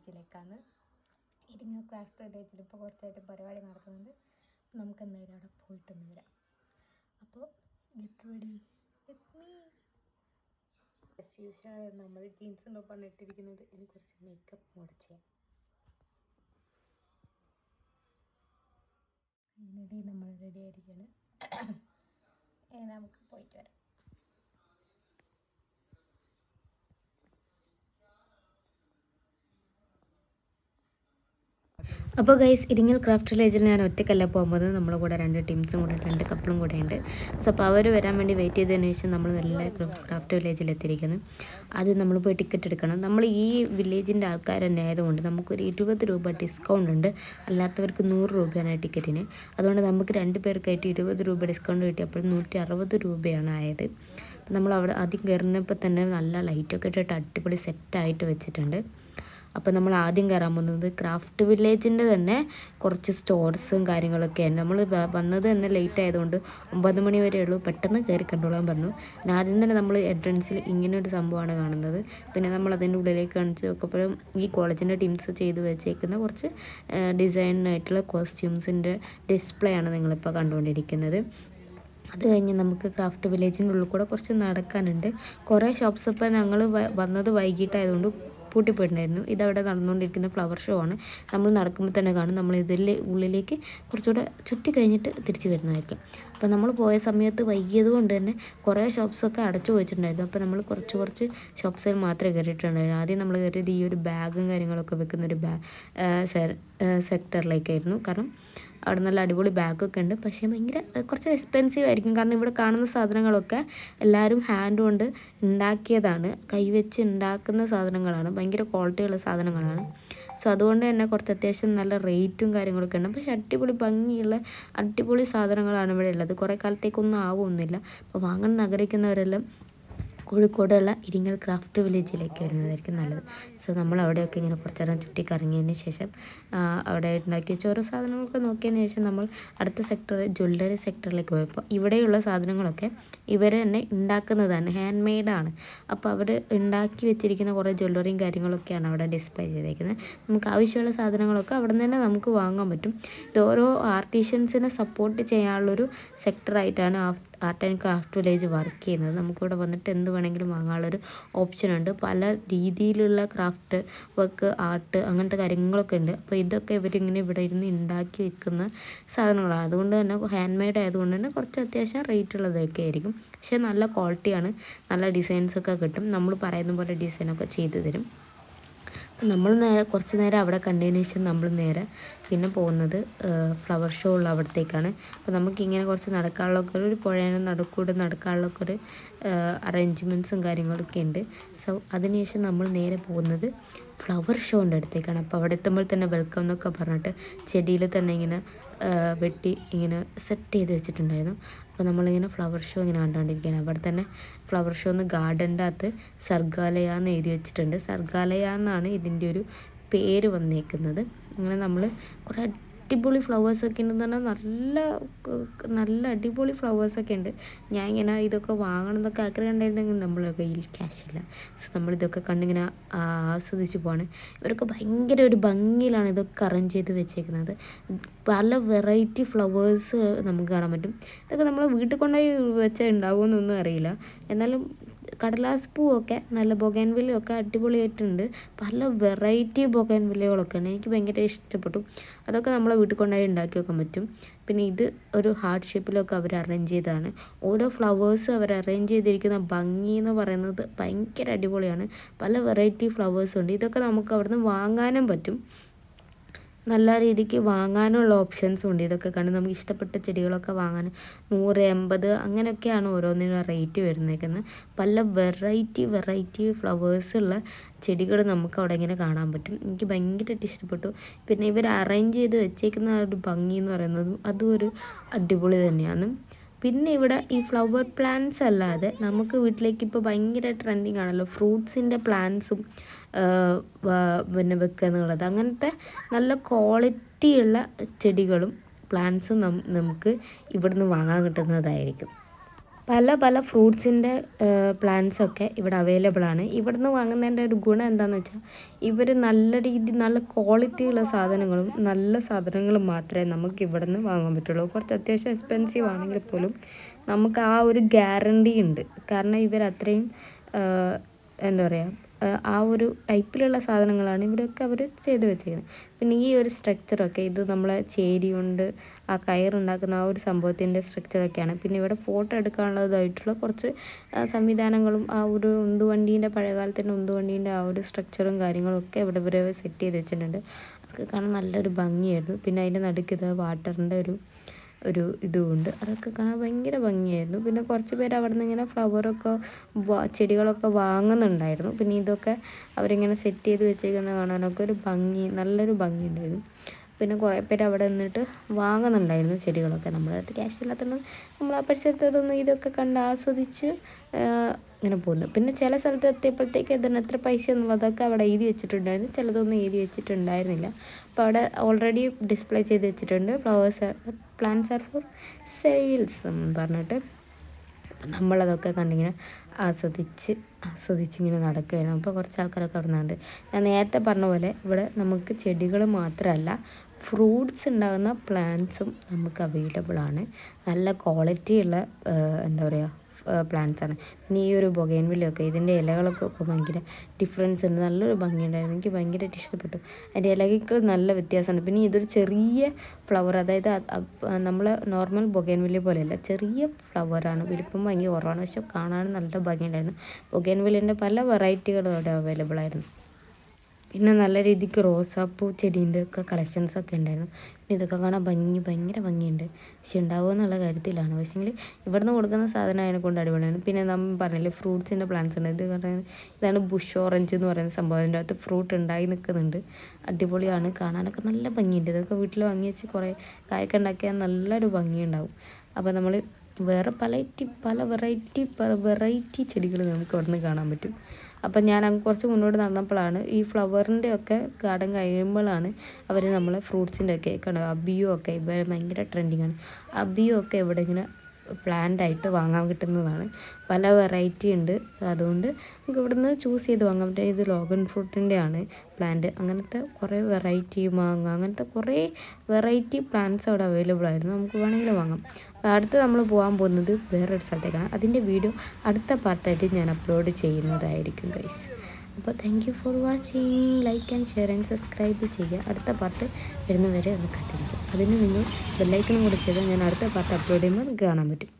വില്ലേജിലേക്കാണ് ഇരിങ്ങ craft വില്ലേജിൽ ഇപ്പോൾ കുറച്ചായിട്ട് പരിപാടി നടക്കുന്നുണ്ട്. നമുക്ക് എന്തായാലും അവിടെ പോയിട്ടൊന്ന് വരാം. അപ്പോൾ ഗെറ്റ് റെഡി യൂഷ്വൽ നമ്മൾ ജീൻസിന്റെ ഒപ്പമാണ് ഇട്ടിരിക്കുന്നത്. ഇനി കുറച്ച് മേക്കപ്പ് കൂടെ ചെയ്യാം. അതിനിടയിൽ നമ്മൾ റെഡി ആയിരിക്കുകയാണ് നമുക്ക് പോയിട്ട് വരാം. അപ്പോൾ ഗൈസ് ഇരിങ്ങൽ ക്രാഫ്റ്റ് വില്ലേജിൽ ഞാൻ ഒറ്റക്കല്ല പോകുമ്പോൾ നമ്മുടെ കൂടെ രണ്ട് ടീംസും കൂടെ രണ്ട് കപ്പിളും കൂടെ ഉണ്ട്. സോ അപ്പോൾ അവർ വരാൻ വേണ്ടി വെയിറ്റ് ചെയ്തതിന് ശേഷം നമ്മൾ നല്ല ക്രാഫ്റ്റ് വില്ലേജിൽ എത്തിയിരിക്കുന്നു. അത് നമ്മൾ പോയി ടിക്കറ്റ് എടുക്കണം. നമ്മൾ ഈ വില്ലേജിന്റെ ആൾക്കാർ തന്നെ ആയതുകൊണ്ട് നമുക്കൊരു ഇരുപത് രൂപ ഡിസ്കൗണ്ട് ഉണ്ട്. അല്ലാത്തവർക്ക് നൂറ് രൂപയാണ് ടിക്കറ്റിന് അതുകൊണ്ട് നമുക്ക് രണ്ട് പേർക്കായിട്ട് ഇരുപത് രൂപ ഡിസ്കൗണ്ട് കിട്ടിയപ്പോൾ നൂറ്റി അറുപത് രൂപയാണ് ആയത്. നമ്മൾ അവിടെ ആദ്യം കയറുന്നപ്പോൾ തന്നെ നല്ല ലൈറ്റൊക്കെ ഇട്ടിട്ട് അടിപൊളി സെറ്റായിട്ട് വെച്ചിട്ടുണ്ട്. അപ്പോൾ നമ്മൾ ആദ്യം കയറാൻ പോകുന്നത് ക്രാഫ്റ്റ് വില്ലേജിന്റെ തന്നെ കുറച്ച് സ്റ്റോർസും കാര്യങ്ങളൊക്കെയാണ് നമ്മൾ വന്നത് തന്നെ ലേറ്റ് ആയതുകൊണ്ട് ഒമ്പത് മണി വരെ ഉള്ളൂ. പെട്ടെന്ന് കയറി കണ്ടോളാൻ പറഞ്ഞു. പിന്നെ ആദ്യം തന്നെ നമ്മൾ എൻട്രൻസിൽ ഇങ്ങനെ ഒരു സംഭവമാണ് കാണുന്നത്. പിന്നെ നമ്മൾ അതിന്റെ ഉള്ളിലേക്ക് കാണിച്ച് നോക്കുമ്പോഴും ഈ കോളേജിന്റെ ടീംസ് ചെയ്ത് വെച്ചേക്കുന്ന കുറച്ച് ഡിസൈനായിട്ടുള്ള കോസ്റ്റ്യൂംസിന്റെ ഡിസ്പ്ലേ ആണ് നിങ്ങളിപ്പോൾ കണ്ടുകൊണ്ടിരിക്കുന്നത്. അത് കഴിഞ്ഞ് നമുക്ക് ക്രാഫ്റ്റ് വില്ലേജിന്റെ ഉള്ളിൽ കൂടെ കുറച്ച് നടക്കാനുണ്ട്. കുറേ ഷോപ്സ് ഇപ്പോൾ ഞങ്ങൾ വന്നത് വൈകിട്ടായതുകൊണ്ട് പൂട്ടിപ്പോയിട്ടുണ്ടായിരുന്നു. ഇതവിടെ നടന്നുകൊണ്ടിരിക്കുന്ന ഫ്ലവർ ഷോ ആണ്. നമ്മൾ നടക്കുമ്പോൾ തന്നെ കാണും നമ്മൾ ഇതിൽ ഉള്ളിലേക്ക് കുറച്ചുകൂടെ ചുറ്റി കഴിഞ്ഞിട്ട് തിരിച്ചു വരുന്നതായിരിക്കും. അപ്പോൾ നമ്മൾ പോയ സമയത്ത് വൈകിയത് കൊണ്ട് തന്നെ കുറേ ഷോപ്സൊക്കെ അടച്ചു വെച്ചിട്ടുണ്ടായിരുന്നു. അപ്പോൾ നമ്മൾ കുറച്ച് കുറച്ച് ഷോപ്സിൽ മാത്രമേ കയറിയിട്ടുണ്ടായിരുന്നു. ആദ്യം നമ്മൾ കയറിയത് ഈ ഒരു ബാഗും കാര്യങ്ങളൊക്കെ വെക്കുന്ന ഒരു ബാ സെക്ടറിലേക്കായിരുന്നു കാരണം അവിടെ നല്ല അടിപൊളി ബാഗൊക്കെ ഉണ്ട്. പക്ഷേ ഭയങ്കര കുറച്ച് എക്സ്പെൻസീവ് ആയിരിക്കും. കാരണം ഇവിടെ കാണുന്ന സാധനങ്ങളൊക്കെ എല്ലാവരും ഹാൻഡ് കൊണ്ട് ഉണ്ടാക്കിയതാണ് കൈവച്ച് ഉണ്ടാക്കുന്ന സാധനങ്ങളാണ്. ഭയങ്കര ക്വാളിറ്റിയുള്ള സാധനങ്ങളാണ്. സോ അതുകൊണ്ട് തന്നെ കുറച്ച് അത്യാവശ്യം നല്ല റേറ്റും കാര്യങ്ങളൊക്കെ ഉണ്ട്. പക്ഷേ അടിപൊളി ഭംഗിയുള്ള അടിപൊളി സാധനങ്ങളാണ് ഇവിടെ ഉള്ളത്. കുറേ കാലത്തേക്കൊന്നും ആവുമൊന്നുമില്ല അപ്പോൾ വാങ്ങാൻ നഗരിക്കുന്നവരെല്ലാം കോഴിക്കോടുള്ള ഇരിങ്ങൽ ക്രാഫ്റ്റ് വില്ലേജിലേക്ക് വരുന്നതായിരിക്കും നല്ലത്. സോ നമ്മൾ അവിടെയൊക്കെ ഇങ്ങനെ കുറച്ച് നേരം ചുറ്റി കറങ്ങിയതിന് ശേഷം അവിടെ ഉണ്ടാക്കി വെച്ച ഓരോ സാധനങ്ങളൊക്കെ നോക്കിയതിന് ശേഷം നമ്മൾ അടുത്ത സെക്ടർ ജ്വല്ലറി സെക്ടറിലേക്ക് പോയപ്പോൾ ഇവിടെയുള്ള സാധനങ്ങളൊക്കെ ഇവർ തന്നെ ഉണ്ടാക്കുന്നതാണ് ഹാൻഡ് മെയ്ഡാണ് അപ്പോൾ അവർ ഉണ്ടാക്കി വെച്ചിരിക്കുന്ന കുറേ ജ്വല്ലറിയും കാര്യങ്ങളൊക്കെയാണ് അവിടെ ഡിസ്പ്ലേ ചെയ്തേക്കുന്നത്. നമുക്ക് ആവശ്യമുള്ള സാധനങ്ങളൊക്കെ അവിടെ നിന്ന് തന്നെ നമുക്ക് വാങ്ങാൻ പറ്റും. ഇത് ഓരോ ആർട്ടിഷ്യൻസിനെ സപ്പോർട്ട് ചെയ്യാനുള്ളൊരു സെക്ടറായിട്ടാണ് art and craft village work ചെയ്യുന്നത്. നമുക്കിവിടെ വന്നിട്ട് എന്ത് വേണമെങ്കിലും വാങ്ങാനുള്ളൊരു ഓപ്ഷനുണ്ട് പല രീതിയിലുള്ള ക്രാഫ്റ്റ് വർക്ക് ആർട്ട് അങ്ങനത്തെ കാര്യങ്ങളൊക്കെ ഉണ്ട്. അപ്പോൾ ഇതൊക്കെ ഇവരിങ്ങനെ ഇവിടെ ഇരുന്ന് ഉണ്ടാക്കി വെക്കുന്ന സാധനങ്ങളാണ്. അതുകൊണ്ട് തന്നെ ഹാൻഡ് മെയ്ഡ് ആയതുകൊണ്ട് തന്നെ കുറച്ച് അത്യാവശ്യം റേറ്റ് ഉള്ളതൊക്കെ ആയിരിക്കും. പക്ഷേ നല്ല ക്വാളിറ്റിയാണ് നല്ല ഡിസൈൻസൊക്കെ കിട്ടും. നമ്മൾ പറയുന്ന പോലെ ഡിസൈനൊക്കെ ചെയ്തു തരും. നമ്മൾ നേരെ കുറച്ച് നേരം അവിടെ കണ്ടതിന് ശേഷം നമ്മൾ നേരെ പിന്നെ പോകുന്നത് ഫ്ലവർ ഷോ ഉള്ള അവിടത്തേക്കാണ്. അപ്പോൾ നമുക്കിങ്ങനെ കുറച്ച് നടക്കാനുള്ളൊക്കെ ഒരു പുഴയുടെ നടുക്കൂടെ നടക്കാനുള്ളൊക്കെ ഒരു അറേഞ്ച്മെന്റ്സും കാര്യങ്ങളൊക്കെ ഉണ്ട്. സോ അതിനുശേഷം നമ്മൾ നേരെ പോകുന്നത് ഫ്ലവർ ഷോന്റെ അടുത്തേക്കാണ്. അപ്പോൾ അവിടെ എത്തുമ്പോൾ തന്നെ വെൽക്കം എന്നൊക്കെ പറഞ്ഞിട്ട് ചെടിയിൽ തന്നെ ഇങ്ങനെ വെട്ടി ഇങ്ങനെ സെറ്റ് ചെയ്ത് വെച്ചിട്ടുണ്ടായിരുന്നു. അപ്പോൾ നമ്മളിങ്ങനെ ഫ്ലവർ ഷോ ഇങ്ങനെ കണ്ടുകൊണ്ടിരിക്കുകയാണ്. അവിടെ തന്നെ ഫ്ലവർ ഷോ എന്ന് ഗാർഡന്റെ അകത്ത് സർഗാലയ എന്ന് എഴുതി വെച്ചിട്ടുണ്ട്. സർഗാലയ എന്നാണ് ഇതിന്റെ ഒരു പേര് വന്നേക്കുന്നത്. അങ്ങനെ നമ്മൾ കുറേ അടിപൊളി ഫ്ലവേഴ്സൊക്കെ ഉണ്ടെന്ന് പറഞ്ഞാൽ നല്ല നല്ല അടിപൊളി ഫ്ലവേഴ്സൊക്കെ ഉണ്ട്. ഞാൻ ഇങ്ങനെ ഇതൊക്കെ വാങ്ങണം എന്നൊക്കെ ആഗ്രഹം ഉണ്ടായിരുന്നെങ്കിൽ നമ്മളെ കയ്യിൽ ക്യാഷില്ല സോ നമ്മളിതൊക്കെ കണ്ടിങ്ങനെ ആസ്വദിച്ച് പോവാണ്. ഇവരൊക്കെ ഭയങ്കര ഒരു ഭംഗിയിലാണ് ഇതൊക്കെ അറേഞ്ച് ചെയ്ത് വെച്ചേക്കുന്നത്. പല വെറൈറ്റി ഫ്ലവേഴ്സ് നമുക്ക് കാണാൻ പറ്റും. ഇതൊക്കെ നമ്മൾ വീട്ടിൽ കൊണ്ടുപോയി വെച്ചാൽ ഉണ്ടാവുമെന്നൊന്നും അറിയില്ല. എന്നാലും കടലാസ് പൂവൊക്കെ നല്ല ബൊഗൻവില്ലയൊക്കെ അടിപൊളിയായിട്ടുണ്ട്. പല വെറൈറ്റി ബൊഗൻവില്ലകളൊക്കെ ഉണ്ട് എനിക്ക് ഭയങ്കര ഇഷ്ടപ്പെട്ടു. അതൊക്കെ നമ്മളെ വീട്ടിൽ കൊണ്ടുപോയി ഉണ്ടാക്കി വെക്കാൻ പറ്റും. പിന്നെ ഇത് ഒരു ഹാർട്ട് ഷേപ്പിലൊക്കെ അവർ അറേഞ്ച് ചെയ്തതാണ്. ഓരോ ഫ്ലവേഴ്സ് അവർ അറേഞ്ച് ചെയ്തിരിക്കുന്ന ഭംഗി എന്ന് പറയുന്നത് ഭയങ്കര അടിപൊളിയാണ്. പല വെറൈറ്റി ഫ്ലവേഴ്സ് ഉണ്ട്. ഇതൊക്കെ നമുക്ക് അവിടുന്ന് വാങ്ങാനും പറ്റും. നല്ല രീതിക്ക് വാങ്ങാനുള്ള ഓപ്ഷൻസും ഉണ്ട്. ഇതൊക്കെ കണ്ട് നമുക്ക് ഇഷ്ടപ്പെട്ട ചെടികളൊക്കെ വാങ്ങാൻ നൂറ് എൺപത് അങ്ങനെയൊക്കെയാണ് ഓരോന്നിനും റേറ്റ് വരുന്നേക്കുന്നത്. പല വെറൈറ്റി വെറൈറ്റി ഫ്ലവേഴ്സ് ഉള്ള ചെടികൾ നമുക്ക് അവിടെ ഇങ്ങനെ കാണാൻ പറ്റും. എനിക്ക് ഭയങ്കരമായിട്ട് ഇഷ്ടപ്പെട്ടു. പിന്നെ ഇവർ അറേഞ്ച് ചെയ്ത് വെച്ചേക്കുന്ന ഒരു ഭംഗി എന്ന് പറയുന്നതും അതും ഒരു അടിപൊളി തന്നെയാണ്. പിന്നെ ഇവിടെ ഈ ഫ്ലവർ പ്ലാന്റ്സ് അല്ലാതെ നമുക്ക് വീട്ടിലേക്ക് ഇപ്പോൾ ഭയങ്കര ട്രെൻഡിങ് ആണല്ലോ. ഫ്രൂട്ട്സിന്റെ പ്ലാന്റ്സും പിന്നെ വെക്കുക എന്നുള്ളത്. അങ്ങനത്തെ നല്ല ക്വാളിറ്റിയുള്ള ചെടികളും പ്ലാന്റ്സും നമുക്ക് ഇവിടുന്ന് വാങ്ങാൻ കിട്ടുന്നതായിരിക്കും. പല പല ഫ്രൂട്ട്സിന്റെ പ്ലാന്റ്സൊക്കെ ഇവിടെ അവൈലബിൾ ആണ് ഇവിടുന്ന് വാങ്ങുന്നതിന്റെ ഒരു ഗുണം എന്താണെന്ന് വെച്ചാൽ ഇവർ നല്ല രീതി നല്ല ക്വാളിറ്റിയുള്ള സാധനങ്ങളും നല്ല സാധനങ്ങളും മാത്രമേ നമുക്ക് ഇവിടുന്ന് വാങ്ങാൻ പറ്റുള്ളൂ. കുറച്ച് അത്യാവശ്യം എക്സ്പെൻസീവ് ആണെങ്കിൽ പോലും നമുക്ക് ആ ഒരു ഗ്യാരണ്ടി ഉണ്ട്. കാരണം ഇവർ അത്രയും എന്താ പറയുക ആ ഒരു ടൈപ്പിലുള്ള സാധനങ്ങളാണ് ഇവിടെയൊക്കെ അവർ ചെയ്ത് വെച്ചേക്കുന്നത് പിന്നെ ഈ ഒരു സ്ട്രക്ചറൊക്കെ ഇത് നമ്മളെ ചേരി കൊണ്ട് ആ കയറുണ്ടാക്കുന്ന ആ ഒരു സംഭവത്തിന്റെ സ്ട്രക്ചറൊക്കെയാണ് പിന്നെ ഇവിടെ ഫോട്ടോ എടുക്കാനുള്ളതായിട്ടുള്ള കുറച്ച് സംവിധാനങ്ങളും ആ ഒരു ഉന്തുവണ്ടീന്റെ പഴയകാലത്തിന്റെ ഉന്തുവണ്ടീന്റെ ആ ഒരു സ്ട്രക്ചറും കാര്യങ്ങളും ഒക്കെ ഇവിടെ ഇവരെ സെറ്റ് ചെയ്ത് വെച്ചിട്ടുണ്ട്. അതൊക്കെ കാണാൻ നല്ലൊരു ഭംഗിയായിരുന്നു. പിന്നെ അതിന്റെ നടുക്ക് ഇത് വാട്ടറിന്റെ ഒരു ഒരു ഇതുമുണ്ട് അതൊക്കെ കാണാൻ ഭയങ്കര ഭംഗിയായിരുന്നു. പിന്നെ കുറച്ച് പേര് അവിടെ നിന്ന് ഇങ്ങനെ ഫ്ലവറൊക്കെ ചെടികളൊക്കെ വാങ്ങുന്നുണ്ടായിരുന്നു. പിന്നെ ഇതൊക്കെ അവരിങ്ങനെ സെറ്റ് ചെയ്ത് വെച്ചേക്കുന്ന കാണാനൊക്കെ ഒരു ഭംഗി നല്ലൊരു ഭംഗി ഉണ്ടായിരുന്നു പിന്നെ കുറേ പേര് അവിടെ നിന്നിട്ട് വാങ്ങുന്നുണ്ടായിരുന്നു ചെടികളൊക്കെ. നമ്മുടെ അടുത്ത് ക്യാഷ് ഇല്ലാത്തതുകൊണ്ട് നമ്മൾ ആ പരിസരത്തോടൊന്നും ഇതൊക്കെ കണ്ട് ആസ്വദിച്ച് ഇങ്ങനെ പോകുന്നു. പിന്നെ ചില സ്ഥലത്ത് എത്തിയപ്പോഴത്തേക്ക് ഇതിന് എത്ര പൈസ എന്നുള്ളതൊക്കെ അവിടെ എഴുതി വെച്ചിട്ടുണ്ടായിരുന്നു. ചിലതൊന്നും എഴുതി വെച്ചിട്ടുണ്ടായിരുന്നില്ല. അപ്പോൾ അവിടെ ഓൾറെഡി ഡിസ്പ്ലേ ചെയ്ത് വെച്ചിട്ടുണ്ട്. Flowers plants are for sales എന്ന് പറഞ്ഞിട്ട്. നമ്മളതൊക്കെ കണ്ടിങ്ങനെ ആസ്വദിച്ച് ആസ്വദിച്ച് ഇങ്ങനെ നടക്കുകയാണ്. അപ്പോൾ കുറച്ച് ആൾക്കാരൊക്കെ അവിടെ ഞാൻ നേരത്തെ പറഞ്ഞ പോലെ ഇവിടെ നമുക്ക് ചെടികൾ മാത്രമല്ല ഫ്രൂട്ട്സ് ഉണ്ടാകുന്ന പ്ലാന്റ്സും നമുക്ക് അവൈലബിൾ ആണ്. നല്ല ക്വാളിറ്റിയുള്ള എന്താ പറയുക പ്ലാന്റ്സ് ആണ്. പിന്നെ ഈ ഒരു ബൊഗൈൻവില്ലയൊക്കെ ഇതിന്റെ ഇലകളൊക്കെ ഒക്കെ ഭയങ്കര ഡിഫറൻസ് ഉണ്ട്. നല്ലൊരു ഭംഗിയുണ്ടായിരുന്നു. എനിക്ക് ഭയങ്കരമായിട്ട് ഇഷ്ടപ്പെട്ടു. അതിന്റെ ഇലകൾക്ക് നല്ല വ്യത്യാസമുണ്ട്. പിന്നെ ഇതൊരു ചെറിയ ഫ്ലവർ അതായത് നമ്മൾ നോർമൽ ബൊഗൈൻവില്ല പോലെയല്ല ചെറിയ ഫ്ലവറാണ് വലിപ്പം ഭയങ്കര കുറവാണ്. പക്ഷെ കാണാൻ നല്ല ഭംഗിയുണ്ടായിരുന്നു. ബൊഗൈൻവില്ലിന്റെ പല വെറൈറ്റികളും അവിടെ അവൈലബിൾ ആയിരുന്നു. പിന്നെ നല്ല രീതിക്ക് റോസാപ്പൂ ചെടീന്റെ ഒക്കെ കളക്ഷൻസൊക്കെ ഉണ്ടായിരുന്നു. പിന്നെ ഇതൊക്കെ കാണാൻ ഭംഗി ഭയങ്കര ഭംഗിയുണ്ട്. പക്ഷെ ഉണ്ടാവുക എന്നുള്ള കാര്യത്തിലാണ്. പക്ഷേങ്കിൽ ഇവിടുന്ന് കൊടുക്കുന്ന സാധനം അതിനെ കൊണ്ട് അടിപൊളിയാണ്. പിന്നെ നമ്മൾ പറഞ്ഞില്ലേ ഫ്രൂട്ട്സിന്റെ പ്ലാന്റ്സ് ഉണ്ട്. ഇത് പറയുന്നത് ഇതാണ് ബുഷ് ഓറഞ്ച് എന്ന് പറയുന്ന സംഭവം. അതിന്റെ അകത്ത് ഫ്രൂട്ട് ഉണ്ടായി നിൽക്കുന്നുണ്ട്. അടിപൊളിയാണ്. കാണാനൊക്കെ നല്ല ഭംഗിയുണ്ട്. ഇതൊക്കെ വീട്ടിൽ വാങ്ങി വെച്ച് കുറേ കായൊക്കെ ഉണ്ടാക്കിയാൽ നല്ലൊരു ഭംഗിയുണ്ടാവും. അപ്പോൾ നമ്മൾ വേറെ പല പല വെറൈറ്റി വെറൈറ്റി ചെടികൾ നമുക്ക് അവിടെ നിന്ന് കാണാൻ പറ്റും. അപ്പം ഞാൻ അങ്ങ് കുറച്ച് മുന്നോട്ട് നടന്നപ്പോഴാണ് ഈ ഫ്ലവറിന്റെ ഒക്കെ ഗാർഡൻ കഴിയുമ്പോഴാണ് അവർ നമ്മളെ ഫ്രൂട്ട്സിന്റെ ഒക്കെ കണ്ടോ അബിയോ ഒക്കെ ഇവിടെ ഭയങ്കര ട്രെൻഡിങ് ആണ്. അബിയോ ഒക്കെ ഇവിടെ ഇങ്ങനെ പ്ലാന്റ് ആയിട്ട് വാങ്ങാൻ കിട്ടുന്നതാണ്. പല വെറൈറ്റി ഉണ്ട്. അതുകൊണ്ട് നമുക്ക് ഇവിടുന്ന് ചൂസ് ചെയ്ത് വാങ്ങാൻ പറ്റും. ഇത് ലോഗൻ ഫ്രൂട്ടിന്റെ ആണ് പ്ലാന്റ് അങ്ങനത്തെ കുറേ വെറൈറ്റി മാങ്ങ അങ്ങനത്തെ കുറേ വെറൈറ്റി പ്ലാന്റ്സ് അവിടെ അവൈലബിൾ ആയിരുന്നു. നമുക്ക് വേണമെങ്കിൽ വാങ്ങാം. അടുത്ത് നമ്മൾ പോകാൻ പോകുന്നത് വേറൊരു സ്ഥലത്തേക്കാണ്. അതിന്റെ വീഡിയോ അടുത്ത പാർട്ടായിട്ട് ഞാൻ അപ്ലോഡ് ചെയ്യുന്നതായിരിക്കും ഗൈസ് അപ്പോൾ thank you for watching like and share and subscribe ചെയ്യുക. അടുത്ത പാർട്ട് വരുന്നവരെ ഒന്ന് കാത്തിരിക്കും അതിന് നിങ്ങൾ ബെല്ലൈക്കനും കൂടെ ചെയ്താൽ ഞാൻ അടുത്ത പാർട്ട് അപ്ലോഡ് ചെയ്യുമ്പോൾ കാണാൻ പറ്റും.